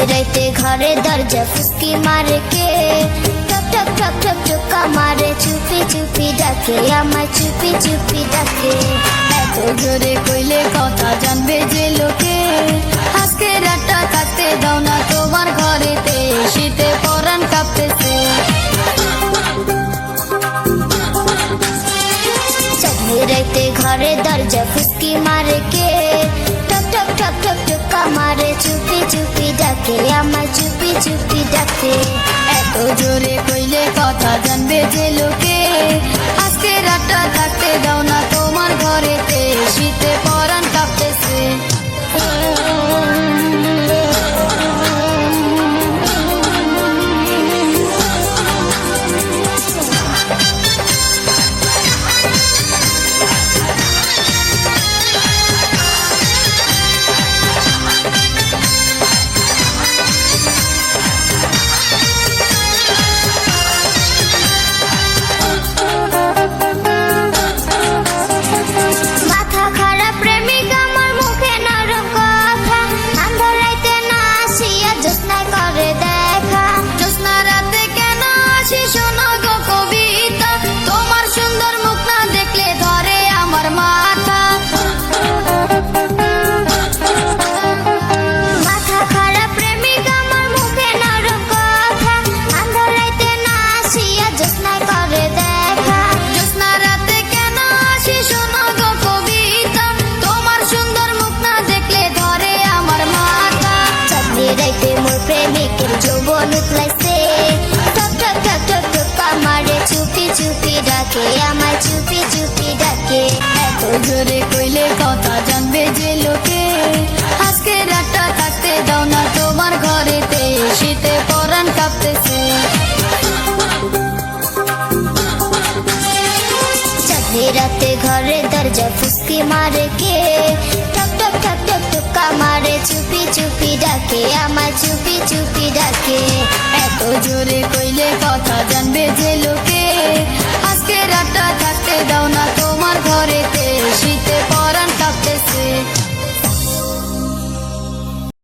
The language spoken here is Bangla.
ঘরে দরজা ফুসকি মারে কে টক টক টক টক টকা মারে চুপি চুপি ডাকে আমার চুপি চুপি ডাকে এত জোরে কইলে কথা জানবে যে লোকে আজকে রাতটা কাটতে দাও না তোমার ঘরেতে শীতে পরান কাঁপতেছে রাইতে ঘরে দরজা ফুসকি মারে কে টক টক টক টক টকা মারে চুপি চুপি ডাকে। আমার চুপি চুপি ডাকে। এত জোরে কইলে কথা জানবে যে লোকে। আমার চুপি চুপি ডাকে। এত জোরে কইলে কথা জানবে যে লোকে। চাঁদনি রাতে ঘরে দরজা ফুসকি মারে কে? টক টক টক টক টুকা মারে, চুপি চুপি ডাকে আমার চুপি চুপি ডাকে। এত জোরে কইলে লোকে